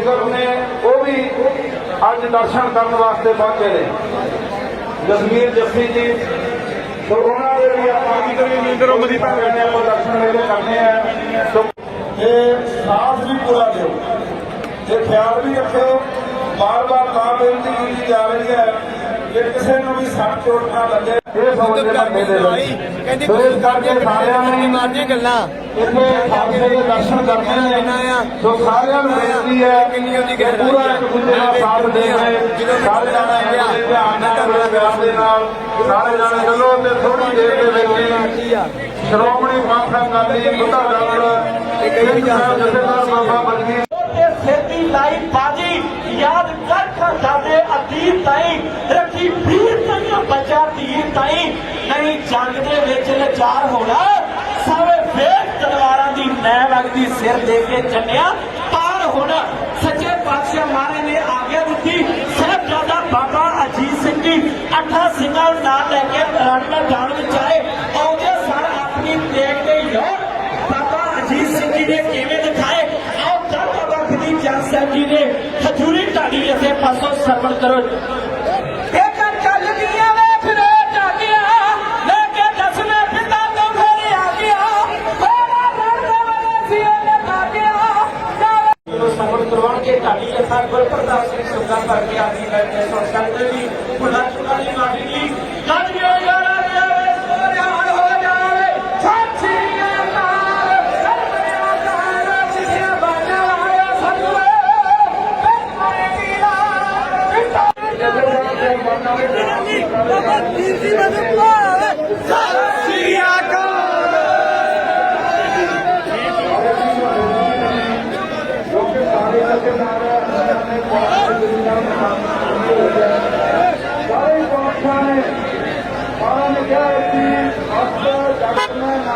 Singer ਨੇ ਉਹ ਵੀ ਅੱਜ ਦਰਸ਼ਨ ਕਰਨ ਵਾਸਤੇ ਪਹੁੰਚੇ ਨੇ। ਜਸਮੀਰ ਜੱਫੀ ਜੀ ਸੋ ਉਹਨਾਂ ਦੇ ਵੀ ਆਪਾਂ ਕੀ ਕਰੀ ਨੀਂਦਰੋਂ ਮਦੀ ਪਾ ਰਹੇ ਆਪਾਂ ਦਰਸ਼ਨ ਮੇਲੇ ਕਰਨੇ ਆ ਸੋ ਇਹ ਸਾਥ ਵੀ ਪੂਰਾ ਦਿਓ। ਇਹ ਖਿਆਲ ਵੀ ਰੱਖਿਓ। ਬਾਰ-ਬਾਰ ਤਾਂ ਬੇਨਤੀ ਕੀਤੀ ਜਾ ਰਹੀ ਹੈ। ਕਿ ਕਿਸੇ ਨੂੰ ਵੀ ਸੱਟ ਚੋਟ ਨਾ ਲੱਗੇ ਇਹ ਬੰਦੇ ਦੇ ਵਿੱਚ ਸੋ ਇਸ ਕਰਕੇ ਸਾਰਿਆਂ ਨੂੰ ਮਾਰਦੀ ਗੱਲਾਂ। ਇੱਥੇ ਖਾਲਸੇ ਦੇ ਦਰਸ਼ਨ ਕਰਨੇ ਨੇ। ਸੋ ਸਾਰਿਆਂ ਨੂੰ ਬੇਨਤੀ ਹੈ ਪੂਰਾ ਇੱਕ ਦੂਜੇ ਦਾ ਸਾਥ ਦੇ ਕੇ ਸਾਰੇ ਜਾਣੇ ਧਿਆਨ ਨਾਲ ਪਿਆਰ ਦੇ ਨਾਲ ਸਾਰੇ ਜਾਣੇ ਚੱਲੋ ਤੇ ਥੋੜੀ ਦੇਰ ਦੇ ਵਿੱਚ ਸ਼੍ਰੋਮਣੀ ਮਾਤਾ ਗਾਂਧੀ ਬੁੱਢਾ ਦਲ ਇੱਕ ਹੀ ਜਥੇਦਾਰ ਬਾਬਾ ਤੇ ਸੇਤੀ ਲਾਈ ਬਾਜੀ ਯਾਦ ਕਰ ਖਾਂਦੇ ਅਤੀਤ ਤਾਈ। ਰੱਖੀ ਵੀਰ ਤਈਆਂ ਬੱਚਾ ਧੀਰ ਤਾਈ। ਨਹੀਂ ਜੰਗ ਦੇ ਵਿੱਚ ਲਾਚਾਰ ਹੋਣਾ ਤਲਵਾਰਾਂ ਦੀ ਨੈ ਲੱਗਦੀ ਸਿਰ ਦੇ ਕੇ ਜੰਨਿਆ ਪਾਰ ਹੋਣਾ ਸੱਚੇ ਪਾਤਸ਼ਾਹ ਮਹਾਰਾਜ ਨੇ ਆਗਿਆ ਦਿੱਤੀ। ਸਾਹਿਬਜ਼ਾਦਾ ਬਾਬਾ ਅਜੀਤ ਸਿੰਘ ਜੀ, ਅੱਠਾਂ ਸਿੰਘਾਂ ਨਾਲ ਲੈ ਕੇ ਰਣ ਮੈਦਾਨ ਵਿੱਚ ਆਏ। ਆਉਂਦੇ ਸਰ ਆਪਣੀ ਦੇਖ ਕੇ ਯੋਰ ਬਾਬਾ ਅਜੀਤ ਸਿੰਘ ਜੀ ਨੇ ਕਿਵੇਂ ਦਿਖਾਏ? ਆਓ ਤਾਂ ਬਾਬਾ ਗਦੀ ਚੰਦ ਸਾਹਿਬ ਜੀ ਨੇ ਹਜੂਰੀ ਢਾਡੀ ਅਤੇ ਪਾਸੋਂ ਸਰਵਣ ਕਰੋ। ਕੇ ਢਾਡੀ ਗੁਰ ਪ੍ਰਤਾਪ ਸਿੰਘ ਸੁਗਾ ਕਰਕੇ ਆਦਿ ਬੈਠੇ ਸੋ ਸੰਗਤ ਜੀ ਭੁਲਾ ਚੁਕਾ ਦੀ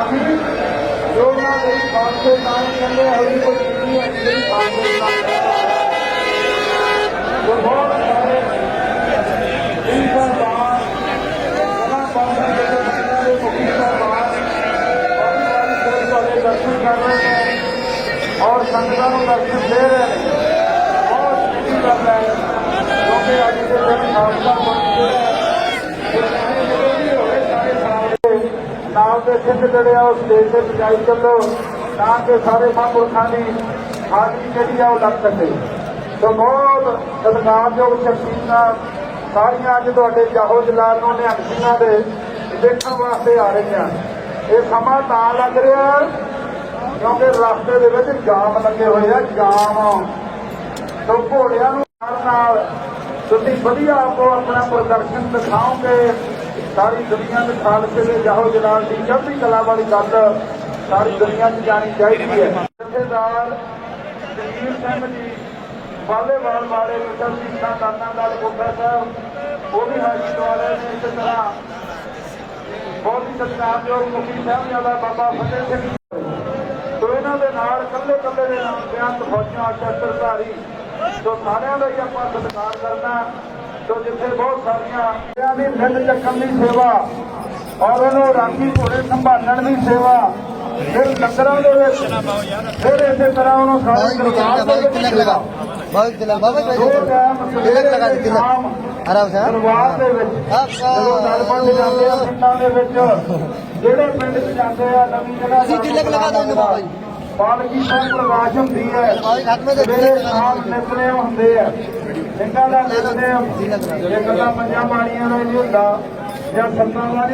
ਜਗਤ ਮੈਂ ਨਹੀਂ ਜੋ ਨਾ ਦੇ ਪਾਸੇ ਨਾਮ ਕਹਿੰਦੇ ਹੋਈ ਕੋਈ ਚੀਜ਼ ਹੈ ਜਿਹੜੀ ਪਾਸੇ ਨਾ ਜੋ ਬਹੁਤ ਸਾਰੇ ਇਨਸਾਨ ਬਾਹਰ ਉਹਨਾਂ ਪਾਸੇ ਦੇ ਬੰਦੇ ਦੇ ਮੁਖੀ ਸਾਹਿਬਾਨ ਔਰ ਵਾਲੀ ਕੋਈ ਤੁਹਾਡੇ ਦਰਸ਼ਨ ਕਰ ਰਹੇ ਨੇ ਔਰ ਸੰਗਤਾਂ ਨੂੰ ਦਰਸ਼ਨ ਦੇ ਰਹੇ ਨੇ ਬਹੁਤ ਚੰਗੀ ਗੱਲ ਹੈ ਕਿਉਂਕਿ ਅੱਜ ਦੇ ਦਿਨ ਖਾਲਸਾ ਪਹੁੰਚੇ ਨਾਲ ਦੇ ਸਿੱਖ ਜਿਹੜੇ ਆ ਉਹ ਸਟੇਜ ਤੇ ਪਹੁੰਚਾਈ ਚੱਲੋ, ਤਾਂ ਕਿ ਸਾਰੇ ਮਹਾਂਪੁਰਖਾਂ ਦੀ ਹਾਜ਼ਰੀ ਜਿਹੜੀ ਆ ਉਹ ਲੱਗ ਸਕੇ। ਸੋ ਬਹੁਤ ਸਤਿਕਾਰਯੋਗ ਸ਼ਖਸੀਅਤਾਂ ਸਾਰੀਆਂ ਅੱਜ ਤੁਹਾਡੇ ਜਾਹੋ ਜਲਾਲ ਨੂੰ ਨਿਹੰਗ ਦੇ ਦੇਖਣ ਵਾਸਤੇ ਆ ਰਹੀਆਂ। ਇਹ ਸਮਾਂ ਤਾਂ ਲੱਗ ਰਿਹਾ, ਕਿਉਂਕਿ ਰਸਤੇ ਦੇ ਵਿੱਚ ਜਾਮ ਲੱਗੇ ਹੋਏ ਆ, ਜਾਮ। ਸੋ ਘੋੜਿਆਂ ਨੂੰ ਨਾਲ ਤੁਸੀਂ ਵਧੀਆ ਆਪੋ ਆਪਣਾ ਪ੍ਰਦਰਸ਼ਨ ਦਿਖਾਓਗੇ। ਸਾਰੀ ਦੁਨੀਆ ਦੇ ਖਾਲਸੇ ਦੇ ਜਾਹੋ ਜਲਾਲ ਦੀ ਚੜ੍ਹਦੀ ਕਲਾ ਵਾਲੀ ਗੱਲ ਸਾਰੀ ਦੁਨੀਆ 'ਚ ਜਾਣੀ ਚਾਹੀਦੀ ਹੈ। ਜਥੇਦਾਰ ਜਗੀਰ ਸਿੰਘ ਜੀ, ਵਾਲੇਵਾਲ ਵਾਲੇ ਮਿੱਤਰ ਸਿੰਘ ਦਾ ਦਾਨਾ ਸਾਹਿਬ ਉਹ ਵੀ ਹਾਜ਼ਰ ਨੇ ਇਸੇ ਤਰ੍ਹਾਂ। ਬਹੁਤ ਹੀ ਸਤਿਕਾਰਯੋਗ ਮੁਖੀ ਸਾਹਿਬ ਜ਼ਿਆਦਾ ਬਾਬਾ ਫਤਿਹ ਸਿੰਘ ਸੋ ਇਹਨਾਂ ਦੇ ਨਾਲ ਕੱਲੇ ਕੱਲੇ ਦੇ ਨਾਮ ਬਿਆਨ ਫੌਜਾਂ ਸ਼ਸਤਰਧਾਰੀ ਸੋ ਸਾਰਿਆਂ ਦਾ ਹੀ ਆਪਾਂ ਸਤਿਕਾਰ ਕਰਨਾ। ਜੋ ਜਿੱਥੇ ਬਹੁਤ ਸਾਰੀਆਂ ਦੀ ਮਿੰਦ ਚੱਕਣ ਦੀ ਸੇਵਾ ਔਰ ਉਹਨੂੰ ਰਾਖੀ ਘੋੜੇ ਸੰਭਾਲਣ ਦੀ ਸੇਵਾ ਫਿਰ ਲੱਕਰਾਂ ਦੇ ਵਿੱਚ ਫਿਰ ਇਸੇ ਤਰ੍ਹਾਂ ਉਹਨੂੰ ਸਾਰੇ ਦਰਬਾਰ ਦੇ ਵਿੱਚ ਲਗਾ। ਬਹੁਤ ਦਿਲਾ ਬਾਬਾ ਜੀ ਲਗਾ ਦੇ ਆਰਾਮ ਸਾਹਿਬ। ਦਰਬਾਰ ਦੇ ਵਿੱਚ ਜਦੋਂ ਦਰਬਾਰ ਦੇ ਜਾਂਦੇ ਆ ਪਿੰਡਾਂ ਦੇ ਵਿੱਚ ਜਿਹੜੇ ਪਿੰਡ 'ਚ ਜਾਂਦੇ ਆ ਨਵੀਂ ਜਗ੍ਹਾ ਤੁਸੀਂ ਤਿਲਕ ਲਗਾ ਦਿਓ ਇਹਨੂੰ ਬਾਬਾ ਪਾਲਕੀ ਸਾਹਿਬ ਪ੍ਰਕਾਸ਼ ਹੁੰਦੀ ਹੈ। ਮੇਰੇ ਨਾਮ ਨਿਤਨੇਮ ਹੁੰਦੇ ਆ। ਸਿੰਘਾਂ ਦਾ ਨਿਤਨੇ ਤਿਲਕ ਲਗਾ ਪੰਜਾਂ ਬਾਣੀਆਂ ਦਾ ਨਹੀਂ ਹੁੰਦਾ ਜਾਂ ਸੰਤਾਂ ਦਾ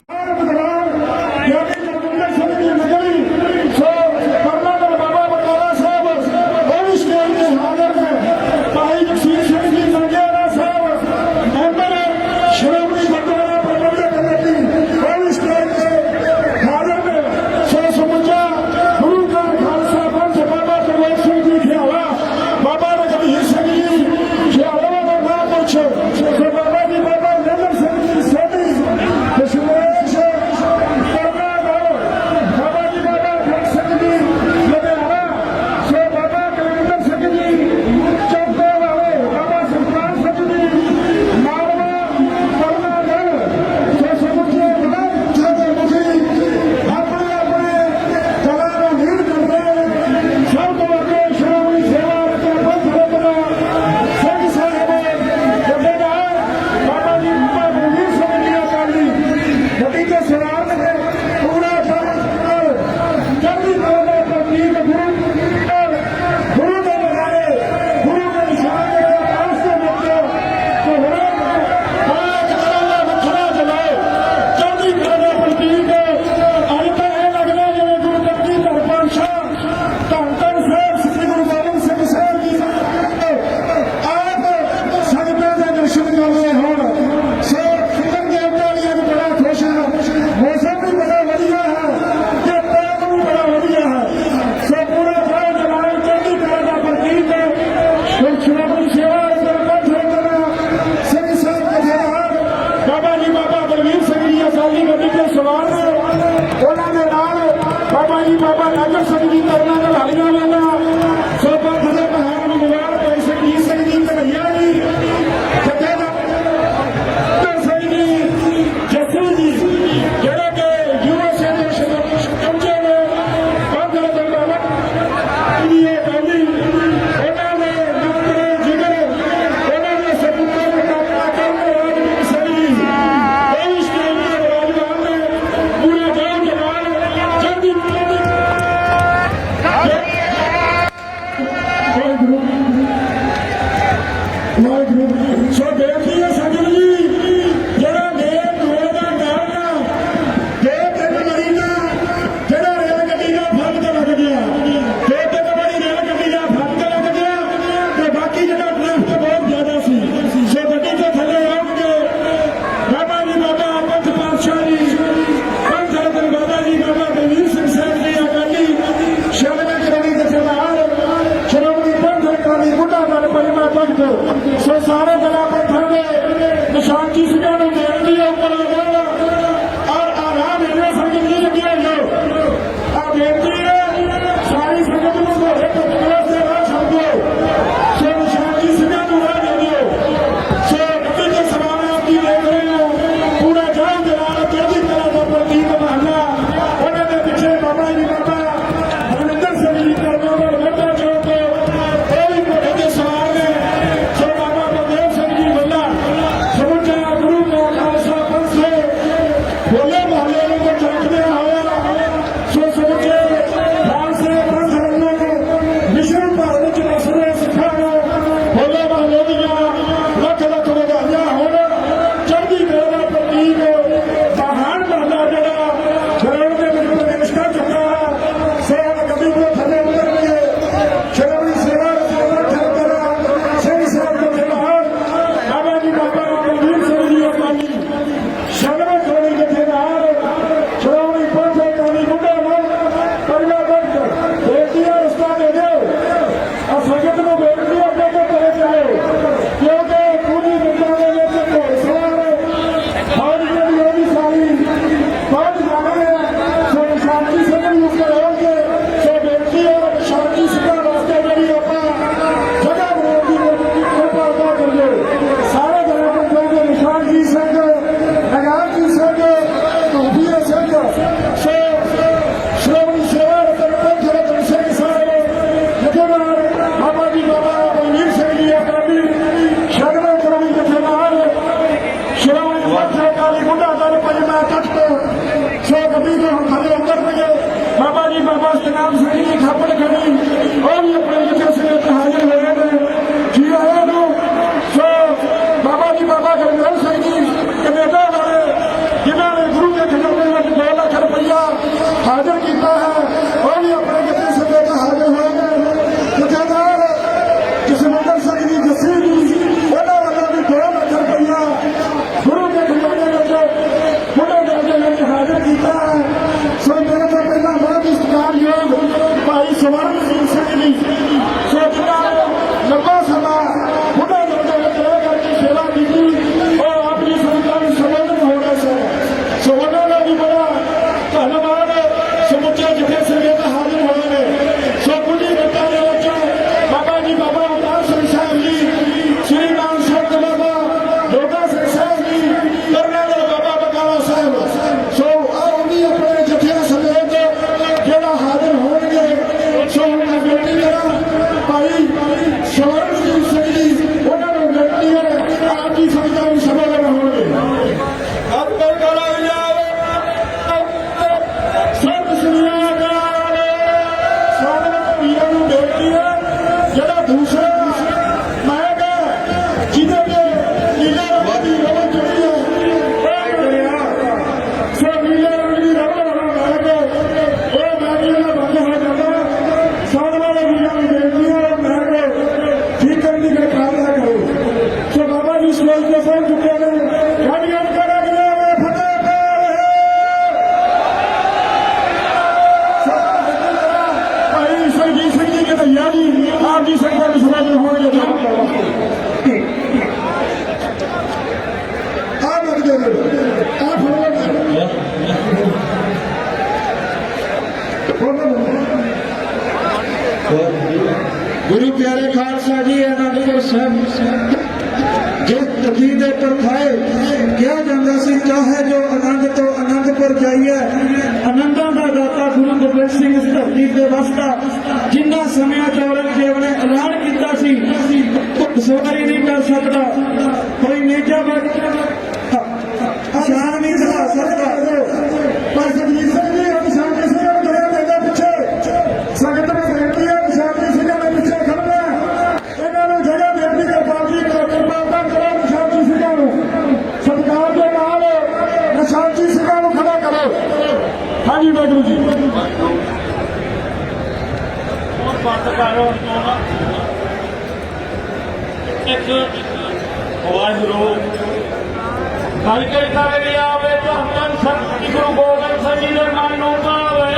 ਗੱਲ ਕਰੀ ਵੀ ਆਵੇ ਧੰਨ ਸੰਤ ਗੁਰੂ ਗੋਬਿੰਦ ਸਿੰਘ ਜੀ ਦੇ ਮਨ ਨੂੰ ਭਾਵੇ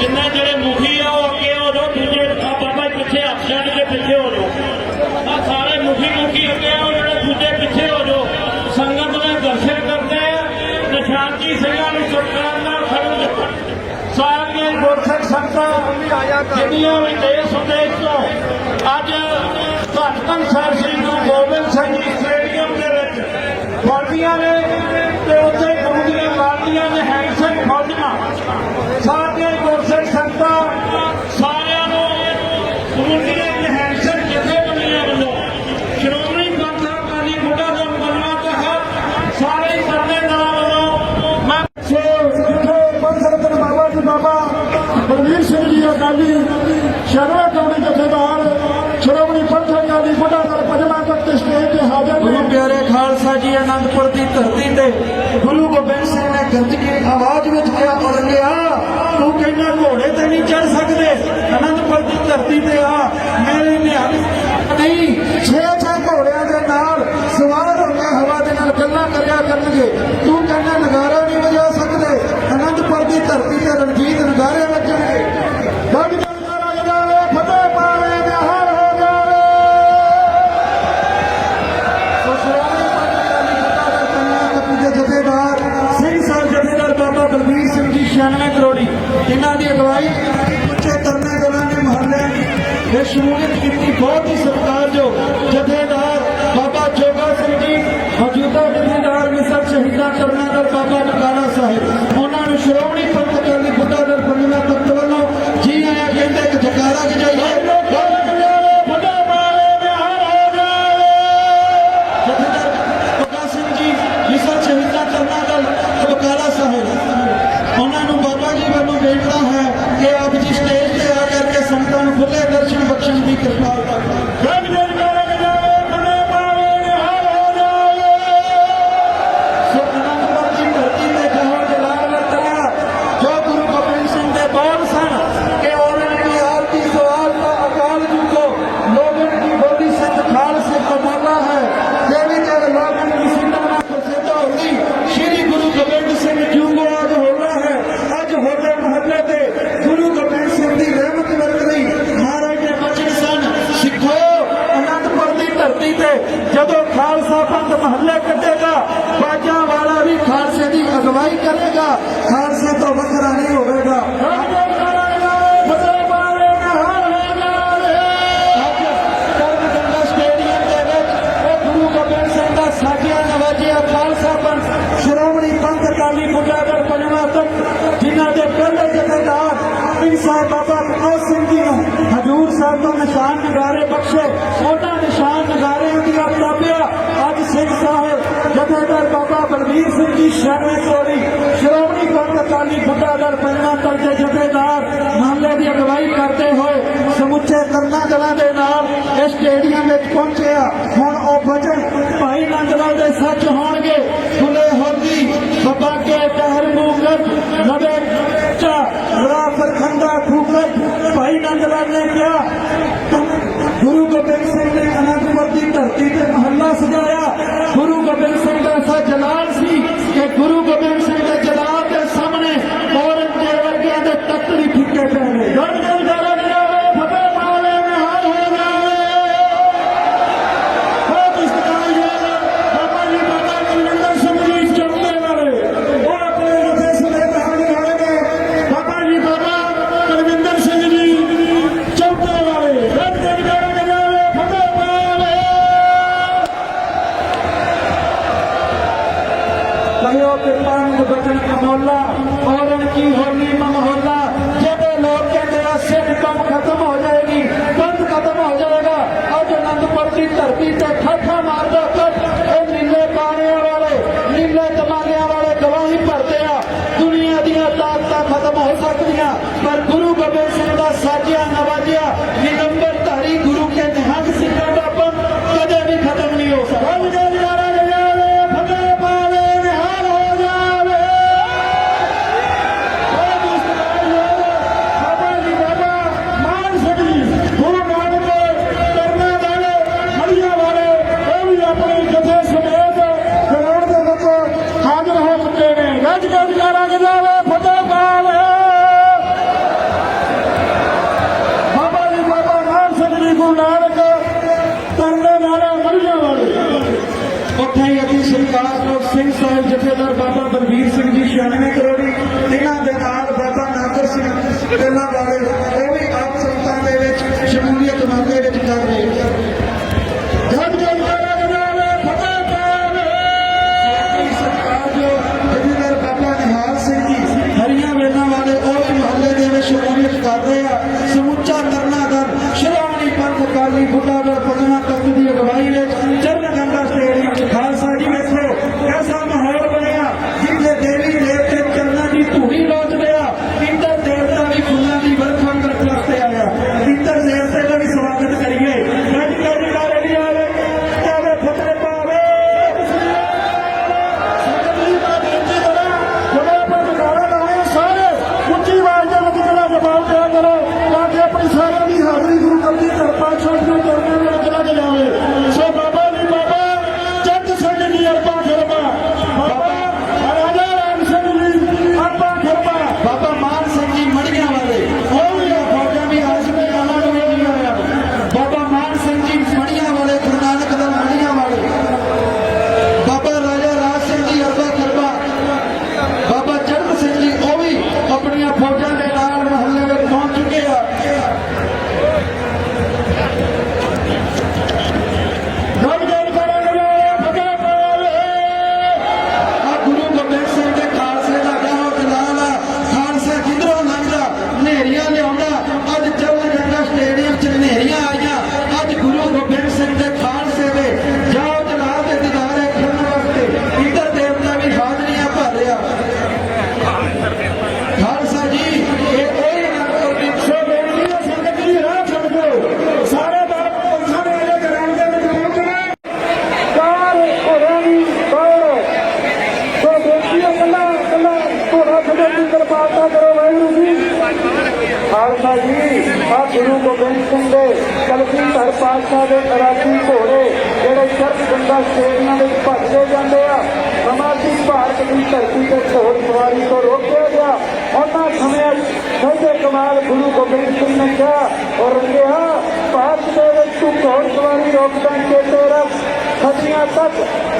ਜਿੰਨੇ ਜਿਹੜੇ ਮੁਖੀ ਆ ਉਹ ਅੱਗੇ ਹੋ ਜਾਓ ਦੂਜੇ ਆ ਬਾਬਾ ਜੀ ਪਿੱਛੇ ਹੱਥ ਛੱਡ ਕੇ ਪਿੱਛੇ ਹੋ ਜਾਓ। ਆ ਸਾਰੇ ਮੁਖੀ ਮੁਖੀ ਅੱਗੇ ਆ ਜਿਹੜੇ ਦੂਜੇ ਪਿੱਛੇ ਹੋ ਜਾਓ। ਸੰਗਤ ਦੇ ਦਰਸ਼ਨ ਕਰਦੇ ਆ ਨਿਸ਼ਾਨਜੀ ਸਿੰਘਾਂ ਨੂੰ ਸਰਕਾਰ ਗੁਰਸਿੱਖ ਸੰਗਤਾਂ ਜਿਹੜੀਆਂ ਵੀ ਦੇਸ਼ ਵਿਦੇਸ਼ ਤੋਂ ਅੱਜ ਧੰਨ ਸਾਹਿਬ ਸ੍ਰੀ ਗੁਰੂ ਗੋਬਿੰਦ ਸਿੰਘ ਜੀ ਸਟੇਡੀਅਮ ਦੇ ਵਿੱਚ ਪਹੁੰਚੀਆਂ ਨੇ ਤੇ ਉੱਥੇ ਗੁਰੂਆਂ ਮਾਰਦੀਆਂ ਨੇ ਹੈਂਡਸੈਟ ਫੌਜੀਆਂ ਸਾਰੀਆਂ ਗੁਰਸਿੱਖ ਸੰਗਤਾਂ ਸਾਰਿਆਂ ਨੂੰ ਗੁਰੂ ਜੀ ਦੇ ਹੈਂਡਸੈਟ ਜਿੱਥੇ ਬਣੀਆਂ ਵੱਲੋਂ ਸ਼੍ਰੋਮਣੀ ਗ੍ਰੰਥ ਸਾਹਿਬ ਕਾਲੀ ਬੁੱਢਾ ਦਾ ਮੁਕੱਦਮਾ ਤਹਿਤ ਸਾਰੇ ਹੀ ਸਰਨੇਦਾਰਾਂ ਵੱਲੋਂ ਮੈਂ ਸੋ ਜਿੱਥੇ ਪੰਥ ਬਾਬਾ ਜੀ ਬਾਬਾ ਬਲਵੀਰ ਸਿੰਘ ਜੀ ਅਕਾਲੀ ਸ਼ਰਮਾ ਕੌਣੀ ਜਥੇਦਾਰ ਸ਼੍ਰੋਮਣੀ ਪੰਥ ਅਕਾਲੀ ਬੁੱਢਾ ਦਲ ਤਖਤ ਸਟੇਜ ਤੇ ਹਾਜ਼ਰ ਗੁਰੂ ਪਿਆਰੇ ਖਾਲਸਾ ਜੀ ਅਨੰਦਪੁਰ ਦੀ ਧਰਤੀ ਤੇ ਗੁਰੂ ਗੋਬਿੰਦ ਸਿੰਘ ਨੇ ਗਰਜ ਕੇ ਆਵਾਜ਼ ਵਿੱਚ ਕਿਹਾ ਔਰੰਗਿਆ ਤੂੰ ਕਹਿੰਦਾ ਘੋੜੇ ਤੇ ਨਹੀਂ ਚੜ ਸਕਦੇ? ਅਨੰਦਪੁਰ ਦੀ ਧਰਤੀ ਤੇ ਆ, ਮੇਰੇ ਨਿਹੰਗ ਨਹੀਂ ਛੇ ਛੇ ਘੋੜਿਆਂ ਦੇ ਨਾਲ ਸਵਾਰ ਹੋ ਕੇ ਹਵਾ ਦੇ ਨਾਲ ਗੱਲਾਂ ਕਰਿਆ ਕਰਨਗੇ। ਤੂੰ ਕਹਿੰਦਾ ਨਗਾਰਾ ਨਹੀਂ ਵਜਾ ਸਕਦੇ। ਅਨੰਦਪੁਰ ਦੀ ਧਰਤੀ ਤੇ ਰਣਜੀਤ ਨਗਾਰੇ ਵੱਜਣਗੇ। ਜਿਨ੍ਹਾਂ ਦੀ ਅਗਵਾਈ ਉੱਚੇ ਤਰਨੇ ਦਲਾਂ ਦੇ ਮਹੱਲੇ। ਨੇ ਸ਼ਮੂਲੀਅਤ ਕੀਤੀ ਬਹੁਤ ਹੀ ਸਰਕਾਰ ਜੋ ਜਥੇਦਾਰ ਬਾਬਾ ਜੋਗਾ ਸਿੰਘ ਜੀ, ਮੌਜੂਦਾ ਜਥੇਦਾਰ ਮਿਸਰ ਸ਼ਹੀਦਾਂ ਕਰਨਾ ਦਾ ਬਾਬਾ ਨਕਾਰਾ ਸਾਹਿਬ। ਉਹਨਾਂ ਨੂੰ ਸ਼੍ਰੋਮਣੀ ਪੰਥ ਸੰਗਤਾਂ ਨੂੰ ਖੁੱਲੇ ਦਰਸ਼ਨ ਬਲਵੀਰ ਸਿੰਘ ਜੀ ਸ਼ਰਮੇ ਕੋੜੀ ਸ਼੍ਰੋਮਣੀ ਪੰਥ ਅਕਾਲੀ ਬੁੱਢਾ ਦਲ ਪੰਜਵਾਂ ਜਥੇਦਾਰ ਮਾਮਲੇ ਦੀ ਅਗਵਾਈ ਕਰਦੇ ਹੋਏ ਸਮੁੱਚੇ ਕਰਨਾ ਦਲਾਂ ਦੇ ਨਾਲ ਇਸ ਸਟੇਡੀਅਮ ਵਿੱਚ ਪਹੁੰਚਿਆ ਹੁਣ ਉਹ ਵਚਨ ਭਾਈ ਨੰਦ ਦੇ ਸੱਚ ਹੋਣਗੇ। ਖੁੱਲੇ ਹੋਦੀ ਬੱਬਾ ਕੇ ਟਹਿਰ ਮੂਗਤ ਨਵੇ ਚਾ ਰਾਫਰ ਖੰਡਾ ਠੂਕਤ ਭਾਈ ਨੰਦ ਨੇ ਕਿਹਾ ਗੁਰੂ ਗੋਬਿੰਦ ਸਿੰਘ ਨੇ ਅਨੰਦਪੁਰ ਦੀ ਧਰਤੀ ਤੇ ਮਹੱਲਾ ਸਜਾਇਆ। ਗੁਰੂ ਗੋਬਿੰਦ ਸਿੰਘ ਦਾ ਐਸਾ ਜਲਾਲ ਸੀ ਕਿ ਗੁਰੂ ਗੋਬਿੰਦ ਸਿੰਘ ਦੇ ਜਲਾਲ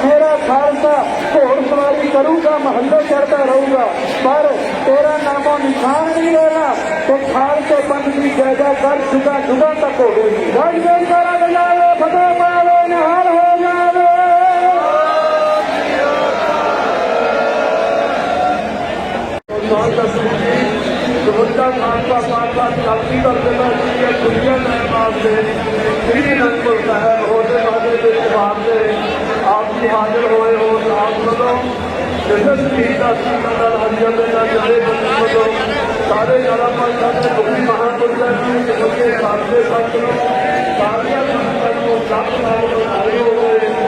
میرا خالصہ گھوڑ سواری کروں گا، محلے چڑھتا رہوں گا۔ پر تیرا نام و نشان نہیں رہنا، تو خالصے پن کی جگہ کر چکا چکا تک ہو گئی۔ گھر نہار ہو دنیا میں بات سے تین صاحب ہوتے ہوتے سے ਜੀ ਹਾਜ਼ਰ ਹੋਏ ਹੋ ਸਾਥ ਵੱਲੋਂ। ਜਸ਼ਨ ਸ਼ਹੀਦ ਦਾ ਸਿੰਘਾਂ ਦਾ ਹਾਜ਼ਰ ਦੇ ਨਾਲ ਜਲੇ ਬੰਦੀ ਵੱਲੋਂ ਸਾਰੇ ਜਲਾ ਪੰਥਾਂ ਦੇ ਦੁਖੀ ਮਹਾਂਪੁਰਸ਼ਾਂ ਨੂੰ ਜਿਨ੍ਹਾਂ ਦੇ ਸਾਥ ਦੇ ਸਾਥ ਨੂੰ ਸਾਰੀਆਂ ਸੰਗਤਾਂ ਨੂੰ ਸਭ ਨਾਲ ਸਾਰੇ ਹੋਏ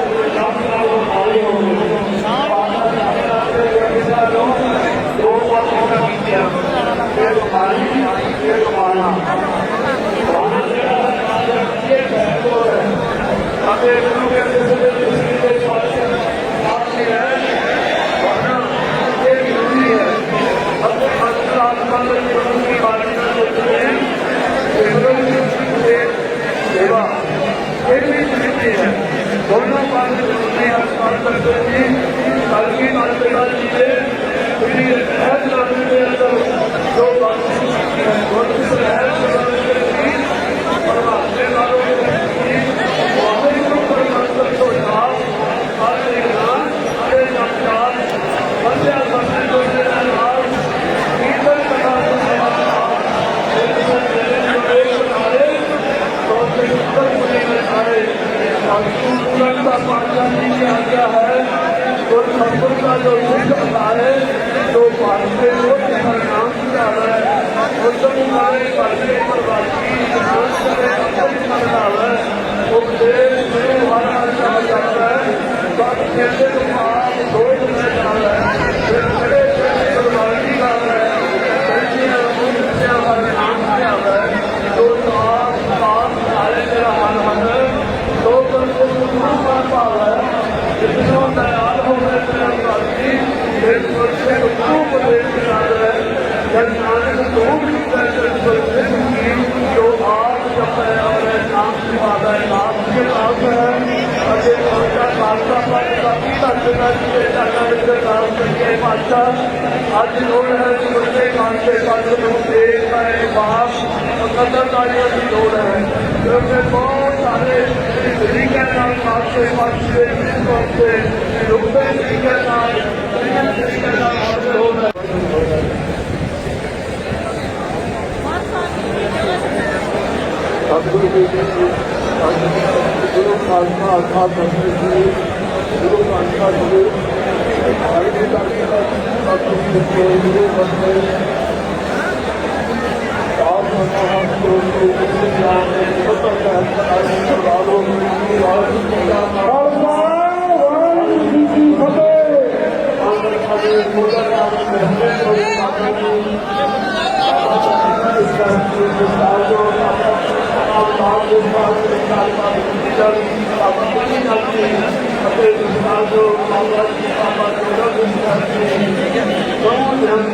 ਅੱਜ ਲੋੜ ਹੈ ਮੁਰਤੇ ਕਾਂਤੇ ਕੰਨ ਨੂੰ ਦੇਖ ਹੈ ਬਾਪ ਕਦਰਦਾਰੀਆਂ ਦੀ ਲੋੜ ਹੈ ਕਿਉਂਕਿ ਬਹੁਤ ਸਾਰੇ ਤਰੀਕੇ ਨਾਲ ਪਾਸੇ ਪਾਸੇ ਕੋਤੇ ਰੁਪਏ ਤਰੀਕੇ ਨਾਲ ਤਰੀਕੇ ਨਾਲ ਹਾਜ਼ਰ ਹੋ ਰਹੇ ਸਤਿਗੁਰੂ ਜੀ ਦੀ ਗੁਰੂ ਖਾਲਸਾ ਆਖਾ ਬੰਦੇ ਜੀ ਗੁਰੂ ਖਾਲਸਾ ਜੀ ਹਰ ਦੇ ਦਾਰੀ ਦਾ ਸਤਿਗੁਰੂ ਜੀ ਦੇ ਗੁਰੂ ਬੰਦੇ ਆਪ ਮਹਾਨ ਗੁਰੂ ਜੀ ਦੇ ਦੇ ਸਤਿ ਸ੍ਰੀ ਅਕਾਲ ਵਾਲੋ ਖਾਲਸਾ ਵਾਹਿਗੁਰੂ ਜੀ ਫਤਿਹ ਆਦਰ ਖੜੇ ਮੁੱਦਾ ਨਾਮ ਦੇ ਹਰੇ ਪ੍ਰਭੂ ਇਸ ਕਰਕੇ جو کام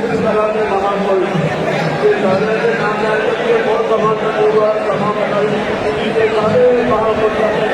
اس طرح سے منا ہوئے کامیاب کرتی ہے بہت بہت سامان بتا رہی ہے سارے مہاپت ہے